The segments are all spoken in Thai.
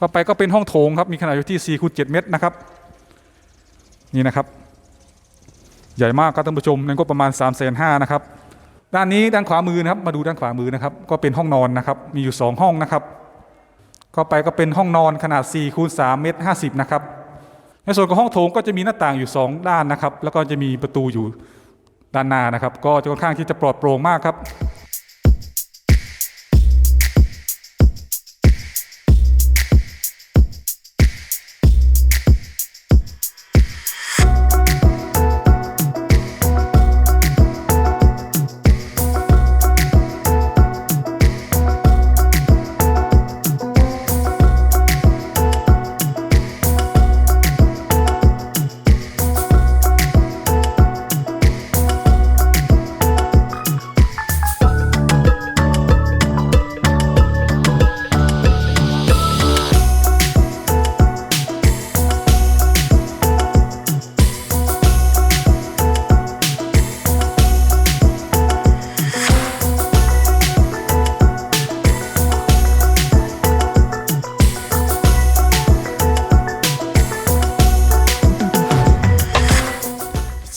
ก็ไปก็เป็นห้องโถงครับ มีขนาดอยู่ที่4คูณ7เมตรนะครับ นี่นะครับ ใหญ่มากครับท่านผู้ชมในงบประมาณ3ามแสนห้านะครับ ด้านนี้ด้านขวามือนะครับ มาดูด้านขวามือนะครับ ก็เป็นห้องนอนนะครับ มีอยู่ 2 ห้องนะครับ ก็ไปก็เป็นห้องนอนขนาด4คูณ3เมตร50นะครับ ในส่วนของห้องโถงก็จะมีหน้าต่างอยู่ 2 ด้านนะครับ แล้วก็จะมีประตูอยู่ด้านหน้านะครับ ก็จะค่อนข้างที่จะปลอดโปร่งมากครับ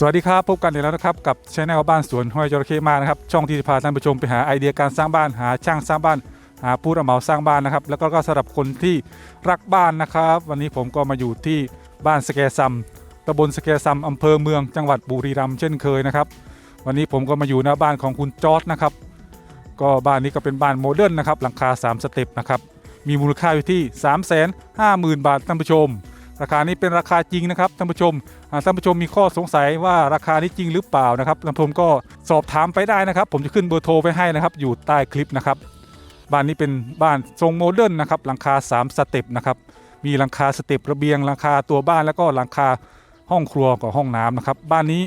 วัสดีครับ พบกันอีกแล้วนะครับ กับช anel บ้านสวนห้อยจระเข้มานะครับ ช่องที่จะพาท่านผู้ชมไปหาไอเดียการสร้างบ้านหาช่างสร้างบ้าน หาผู้รับเหมาสร้างบ้านนะครับ แล้วก็ก็สำหรับคนที่รักบ้านนะครับ วันนี้ผมก็มาอยู่ที่บ้านสแกซัมตำบลสแกซัมอำเภอเมืองจังหวัดบุรีรัมย์เช่นเคยนะครับ วันนี้ผมก็มาอยู่หน้าบ้านของคุณจอร์ดนะครับ ก็บ้านนี้ก็เป็นบ้านโมเดิร์นนะครับหลังคา 3 สเต็ปนะครับมีมูลค่าอยู่ที่ 3 5 0 0 0 0 บาทท่านผู้ชม ราคานี้เป็นราคาจริงนะครับท่านผู้ชมท่านผู้ชมมีข้อสงสัยว่าราคานี้จริงหรือเปล่านะครับท่านผู้ชมก็สอบถามไปได้นะครับ ผมจะขึ้นเบอร์โทรไปให้นะครับอยู่ใต้คลิปนะครับบ้านนี้เป็นบ้านทรงโมเดิร์นนะครับหลังคา 3 สเต็ปนะครับมีหลังคาสเต็ประเบียงหลังคาตัวบ้านแล้วก็หลังคาห้องครัวกับห้องน้ำนะครับบ้านนี้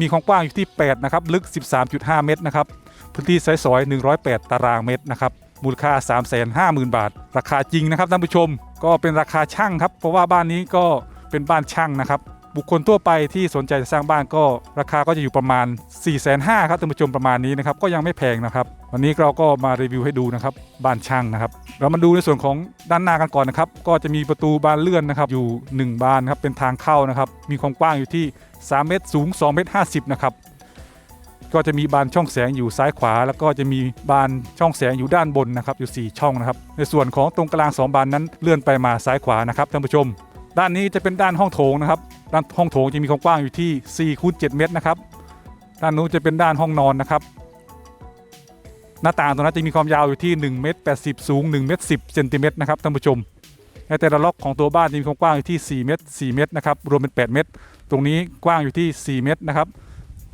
มีความกว้างอยู่ที่ 8 นะครับ ลึก 13.5 เมตรนะครับ พื้นที่ใช้สอย 108 ตารางเมตรนะครับ มูลค่า 350,000 บาท ราคาจริงนะครับท่านผู้ชม ก็เป็นราคาช่างครับ เพราะว่าบ้านนี้ก็เป็นบ้านช่างนะครับ บุคคลทั่วไปที่สนใจจะสร้างบ้านก็ราคาก็จะอยู่ประมาณ 4 5 0 0 0ครับท่านผู้ชมประมาณนี้นะครับก็ยังไม่แพงนะครับวันนี้เราก็มารีวิวให้ดูนะครับบ้านช่างนะครับ เรามาดูในส่วนของด้านหน้ากันก่อนนะครับ ก็จะมีประตูบานเลื่อนนะครับ อยู่ 1 บานครับเป็นทางเข้านะครับ มีความกว้างอยู่ที่ 3 เมตรสูง 2 เมตร 50 นะครับ ก็จะมีบานช่องแสงอยู่ซ้ายขวา แล้วก็จะมีบานช่องแสงอยู่ด้านบนนะครับอยู่ 4 ช่องนะครับในส่วนของตรงกลาง 2 บานนั้นเลื่อนไปมาซ้ายขวานะครับท่านผู้ชม ด้านนี้จะเป็นด้านห้องโถงนะครับด้านห้องโถงจะมีความกว้างอยู่ที่4คูณ7เมตรนะครับด้านนู้นจะเป็นด้านห้องนอนนะครับหน้าต่างตรงนั้นจะมีความยาวอยู่ที่1เมตร80 สูง1เมตร10เซนติเมตรนะครับท่านผู้ชมในแต่ละล็อกของตัวบ้านจะมีความกว้างอยู่ที่4เมตร4เมตรนะครับรวมเป็น 8 เมตร ตรงนี้กว้างอยู่ที่ 4 เมตรนะครับ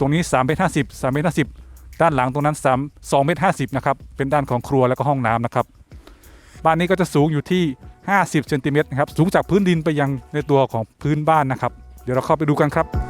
ตรงนี้3เมตร50 3เมตร50ด้านหลังตรงนั้น3 2เมตร50นะครับเป็นด้านของครัวแล้วก็ห้องน้ำนะครับบ้านนี้ก็จะสูงอยู่ที่ 50เซนติเมตรนะครับสูงจากพื้นดินไปยังในตัวของพื้นบ้านนะครับ เดี๋ยวเราเข้าไปดูกันครับ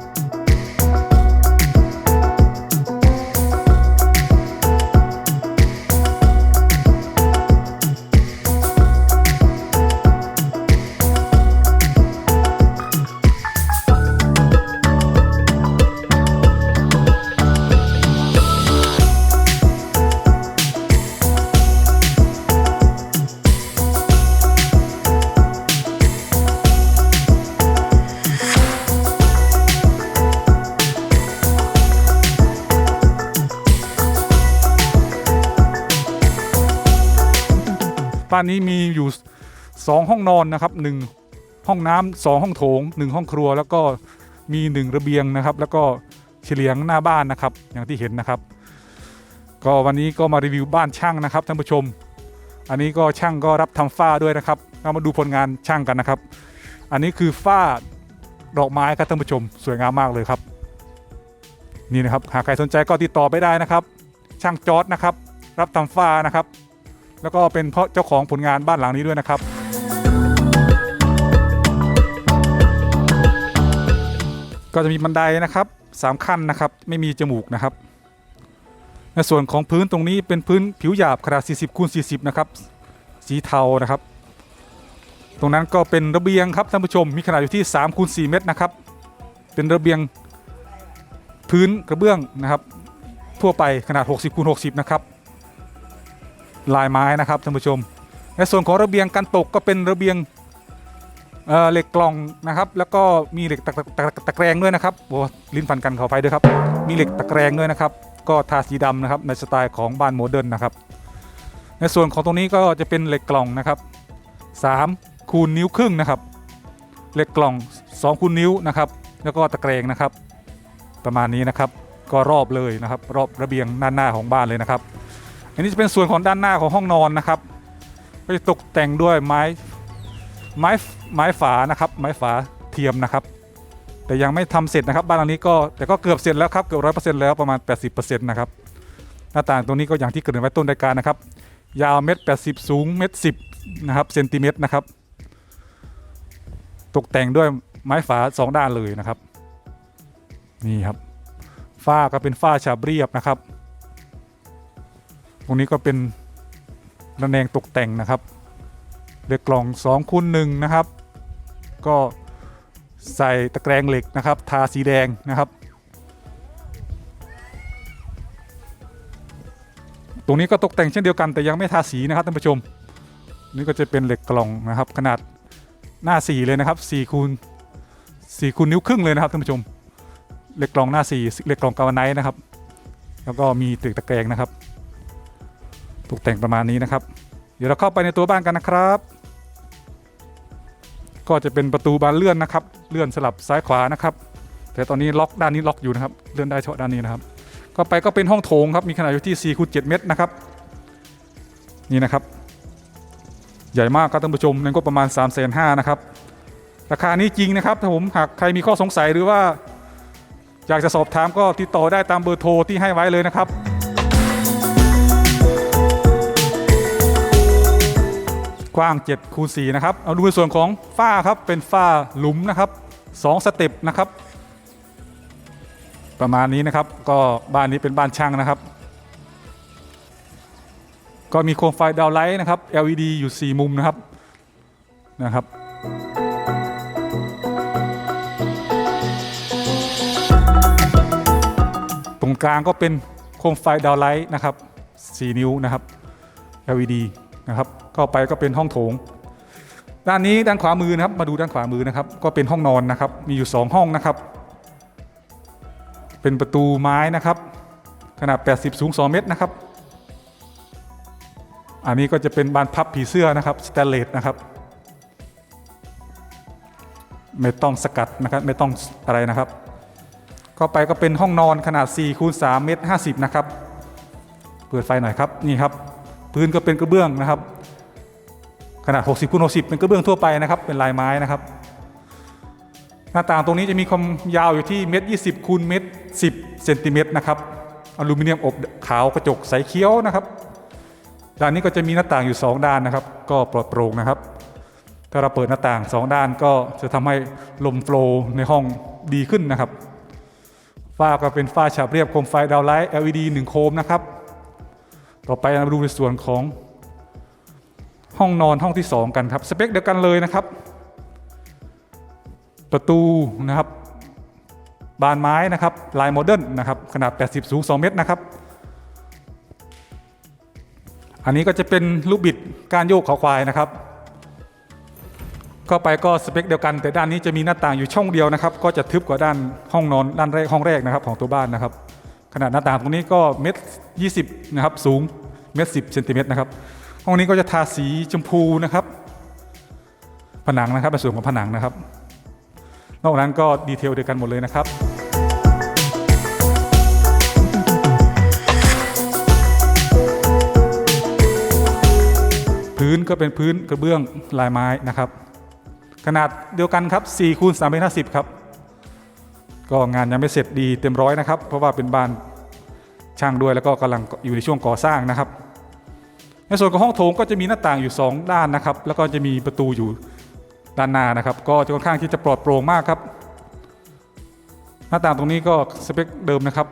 านนี้มีอยู่ 2 ห้องนอนนะครับ1ห้องน้ำสองห้องโถง 1 ห้องครัว แล้วก็มี 1 ระเบียงนะครับ แล้วก็เฉลียงหน้าบ้านนะครับ อย่างที่เห็นนะครับ ก็วันนี้ก็มารีวิวบ้านช่างนะครับท่านผู้ชม อันนี้ก็ช่างก็รับทำฝ้าด้วยนะครับเรามาดูผลงานช่างกันนะครับ อันนี้คือฝ้าดอกไม้ครับท่านผู้ชม สวยงามมากเลยครับ นี่นะครับหากใครสนใจก็ติดต่อไปได้นะครับ ช่างจอร์ดนะครับ รับทำฝ้านะครับ แล้วก็เป็นเพราะเจ้าของผลงานบ้านหลังนี้ด้วยนะครับ ก็จะมีบันไดนะครับสามขั้นนะครับ ไม่มีจมูกนะครับ ในส่วนของพื้นตรงนี้เป็นพื้นผิวหยาบขนาด 40คูณ40 นะครับ สีเทานะครับ ตรงนั้นก็เป็นระเบียงครับท่านผู้ชม มีขนาดอยู่ที่3คูณ4เมตรนะครับ เป็นระเบียงพื้นกระเบื้องนะครับ ทั่วไปขนาด 60คูณ60 นะครับ ลายไม้นะครับท่านผู้ชม ในส่วนของระเบียงกันตกก็เป็นระเบียงเเหล็กกล่องนะครับ แล้วก็มีเหล็กตะตะแกรงด้วยนะครับโอ้ลิ้นฟันกันขออภัยด้วยครับ มีเหล็กตะแกรงด้วยนะครับ ก็ทาสีดำนะครับในสไตล์ของบ้านโมเดิร์นนะครับ ในส่วนของตรงนี้ก็จะเป็นเหล็กกล่องนะครับ3คูณนิ้วครึ่งนะครับเหล็กกล่อง2คูณนิ้วนะครับ แล้วก็ตะแกรงนะครับ ประมาณนี้นะครับ ก็รอบเลยนะครับ รอบระเบียงด้านหน้าของบ้านเลยนะครับ อันนี้จะเป็นส่วนของด้านหน้าของห้องนอนนะครับ ก็จะตกแต่งด้วยไม้ไม้ไม้ฝานะครับไม้ฝาเทียมนะครับ แต่ยังไม่ทำเสร็จนะครับ บ้านหลังนี้ก็แต่ก็เกือบเสร็จแล้วครับเกือบร้อยเปอร์เซ็นต์แล้วประมาณ80%นะครับหน้าต่างตรงนี้ก็อย่างที่เกริ่นไว้ต้นรายการนะครับ ยาวเมตรแปดสิบสูงเมตรสิบนะครับเซนติเมตรนะครับ ตกแต่งด้วยไม้ฝาสองด้านเลยนะครับ นี่ครับฝ้าก็เป็นฝ้าฉาบเรียบนะครับ รงนี้ก็เป็นระแนงตกแต่งนะครับเหล็กกล่อง2คูณหนึ่งนะครับ ก็ใส่ตะแกรงเหล็กนะครับ ทาสีแดงนะครับ ตรงนี้ก็ตกแต่งเช่นเดียวกันแต่ยังไม่ทาสีนะครับท่านผู้ชม นี่ก็จะเป็นเหล็กกล่องนะครับ ขนาดหน้า4เลยนะครับ4คูณ4คูณนิ้วครึ่งเลยนะครับท่านผู้ชมเหล็กกล่องหน้า4เหล็กกล่องกาวไนท์นะครับ แล้วก็มีตึกตะแกรงนะครับ ตกแต่งประมาณนี้นะครับ เดี๋ยวเราเข้าไปในตัวบ้านกันนะครับ ก็จะเป็นประตูบานเลื่อนนะครับ เลื่อนสลับซ้ายขวานะครับ แต่ตอนนี้ล็อกด้านนี้ล็อกอยู่นะครับ เลื่อนได้เฉพาะด้านนี้นะครับ ก็ไปก็เป็นห้องโถงครับ มีขนาดอยู่ที่4คูณ7เมตรนะครับ นี่นะครับ ใหญ่มากครับท่านผู้ชมนั่นก็ประมาณ3ามแสนนะครับ ราคานี้จริงนะครับ ถ้าผมหากใครมีข้อสงสัยหรือว่า อยากจะสอบถามก็ติดต่อได้ตามเบอร์โทรที่ให้ไว้เลยนะครับ ว้าง7คูณ4นะครับ เอาดูในส่วนของฝ้าครับ เป็นฝ้าหลุมนะครับ2สเต็ปนะครับ ประมาณนี้นะครับ ก็บ้านนี้เป็นบ้านช่างนะครับ ก็มีโคมไฟดาวไลท์นะครับ LED อยู่ 4 มุมนะครับ นะครับตรงกลางก็เป็นโคมไฟดาวไลท์นะครับ 4 นิ้วนะครับ LED นะครับ ก็ไปก็เป็นห้องโถง ด้านนี้ด้านขวามือนะครับ มาดูด้านขวามือนะครับ ก็เป็นห้องนอนนะครับ มีอยู่ 2 ห้องนะครับ เป็นประตูไม้นะครับ ขนาด 80 สูง 2 เมตรนะครับ อันนี้ก็จะเป็นบานพับผีเสื้อนะครับสแตนเลสนะครับ ไม่ต้องสกัดนะครับไม่ต้องอะไรนะครับ ก็ไปก็เป็นห้องนอนขนาด4คูณ3เมตร50 นะครับ เปิดไฟหน่อยครับนี่ครับพื้นก็เป็นกระเบื้องนะครับ นาด 60คูณ60 เป็นกระเบื้องทั่วไปนะครับ เป็นลายไม้นะครับ หน้าต่างตรงนี้จะมีความยาวอยู่ที่เมตร20คูณเมตร10เซนติเมตรนะครับ อลูมิเนียมอบขาวกระจกใสเขียวนะครับ ด้านนี้ก็จะมีหน้าต่างอยู่ 2 ด้านนะครับ ก็ปลอดโปร่งนะครับ ถ้าเราเปิดหน้าต่าง 2 ด้านก็จะทำให้ลมโฟลว์ในห้องดีขึ้นนะครับฝ้าก็เป็นฝ้าฉาบเรียบโคมไฟดาวไลท์ LED 1 โคมนะครับ ต่อไปเราดูในส่วนของ ห้องนอนห้องที่ 2 กันครับสเปคเดียวกันเลยนะครับ ประตูนะครับ บานไม้นะครับลายโมเดิร์นนะครับขนาด 80 สูง 2 เมตรนะครับ อันนี้ก็จะเป็นลูกบิดการโยกเขาควายนะครับก็ไปก็สเปคเดียวกัน แต่ด้านนี้จะมีหน้าต่างอยู่ช่องเดียวนะครับ ก็จะทึบกว่าด้านห้องนอนด้านแรกห้องแรกนะครับของตัวบ้านนะครับ ขนาดหน้าต่างตรงนี้ก็เมตรยี่สิบนะครับสูงเมตรสิบเซนติเมตรนะครับ ห้องนี้ก็จะทาสีชมพูนะครับ ผนังนะครับในส่วนของผนังนะครับ นอกนั้นก็ดีเทลเดียวกันหมดเลยนะครับพื้นก็เป็นพื้นกระเบื้องลายไม้นะครับ ขนาดเดียวกันครับ4คูณ3เมตร50ครับ ก็งานยังไม่เสร็จดีเต็มร้อยนะครับ เพราะว่าเป็นบ้านช่างด้วยแล้วก็กำลังอยู่ในช่วงก่อสร้างนะครับ ในส่วนของห้องโถงก็จะมีหน้าต่างอยู่ 2 ด้านนะครับ แล้วก็จะมีประตูอยู่ด้านหน้านะครับ ก็จะค่อนข้างที่จะปลอดโปร่งมากครับ หน้าต่างตรงนี้ก็สเปคเดิมนะครับ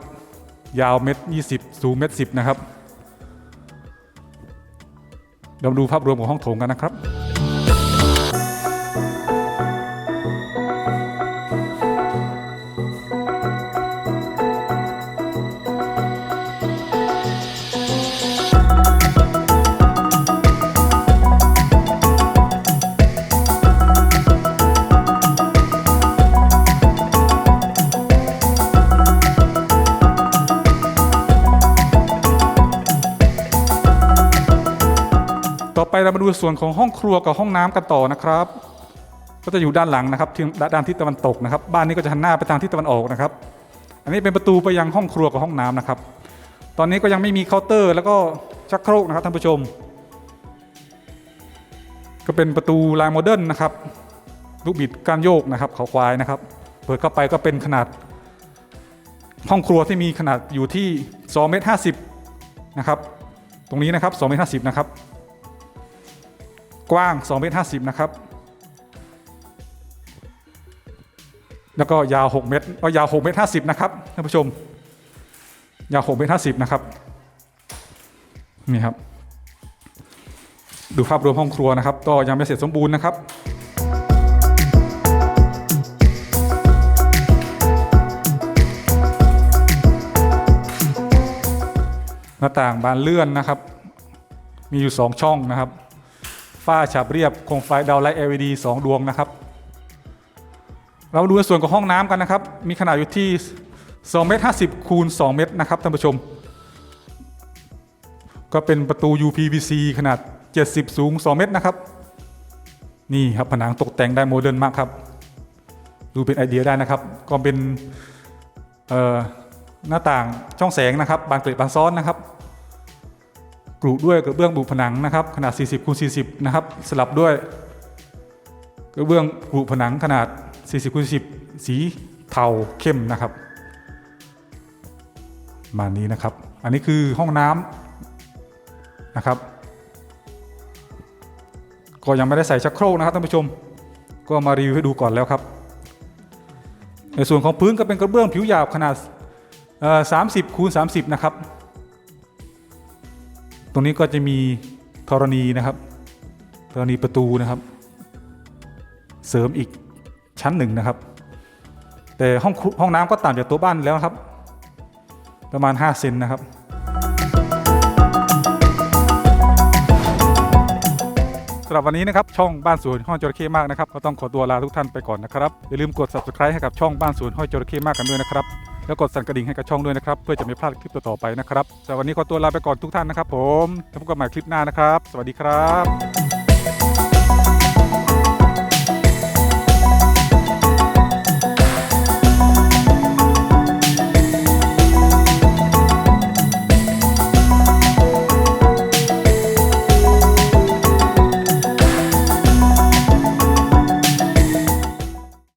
ยาวเมตร20 สูงเมตร10 นะครับเรามาดูภาพรวมของห้องโถงกันนะครับ เรามาดูส่วนของห้องครัวกับห้องน้ำกันต่อนะครับ ก็จะอยู่ด้านหลังนะครับที่ด้านทิศตะวันตกนะครับ บ้านนี้ก็จะหันหน้าไปทางทิศตะวันออกนะครับ อันนี้เป็นประตูไปยังห้องครัวกับห้องน้ำนะครับ ตอนนี้ก็ยังไม่มีเคาน์เตอร์ แล้วก็ชักโครกนะครับท่านผู้ชม ก็เป็นประตูลายโมเดิร์นนะครับลูกบิดการโยกนะครับเขาควายนะครับ เปิดเข้าไปก็เป็นขนาด ห้องครัวที่มีขนาดอยู่ที่2เมตร50นะครับ ตรงนี้นะครับ2เมตร50นะครับ กว้าง2เมตร50 นะครับ แล้วก็ยาว 6 เมตรก็ยาว 6 เมตร 50 นะครับท่านผู้ชม ยาว 6 เมตร 50 นะครับ นี่ครับ ดูภาพรวมห้องครัวนะครับ ก็ยังไม่เสร็จสมบูรณ์นะครับหน้าต่างบานเลื่อนนะครับ มีอยู่ 2 ช่องนะครับ ฝ้าฉาบเรียบโคมไฟดาวไลท์ LED 2 ดวงนะครับ เราดูในส่วนของห้องน้ำกันนะครับ มีขนาดอยู่ที่2เมตร50คูณ2เมตรนะครับท่านผู้ชม ก็เป็นประตู UPVC ขนาด 70 สูง 2 เมตรนะครับ นี่ครับผนังตกแต่งได้โมเดิร์นมากครับ ดูเป็นไอเดียได้นะครับ ก็เป็นหน้าต่างช่องแสงนะครับ บานเกล็ดบานซ้อนนะครับ กรุด้วยกระเบื้องบุผนังนะครับขนาด 40คูณ40 นะครับ สลับด้วย กระเบื้องกรุผนังขนาด 40คูณ10 สีเทาเข้มนะครับ มานี้นะครับ อันนี้คือห้องน้ำนะครับ ก็ยังไม่ได้ใส่ชักโครกนะครับท่านผู้ชม ก็มารีวิวให้ดูก่อนแล้วครับ ในส่วนของพื้นก็เป็นกระเบื้องผิวหยาบขนาด30คูณ30 นะครับ ตรงนี้ก็จะมีธรณีนะครับธรณีประตูนะครับ เสริมอีกชั้นหนึ่งนะครับ แต่ห้องครัวห้องน้ำก็ต่ำจากตัวบ้านแล้วครับ ประมาณ 5 เซนนะครับ สำหรับวันนี้นะครับ ช่องบ้านสวนห้อยจระเข้มากนะครับ ก็ต้องขอตัวลาทุกท่านไปก่อนนะครับ อย่าลืมกด subscribe ให้กับช่องบ้านสวนห้อยจระเข้มากกันด้วยนะครับ แล้วกดสั่นกระดิ่งให้กับช่องด้วยนะครับ เพื่อจะไม่พลาดคลิปต่อๆไปนะครับสำหรับวันนี้ขอตัวลาไปก่อนทุกท่านนะครับ ผมแล้วพบกันใหม่คลิปหน้านะครับ สวัสดีครับ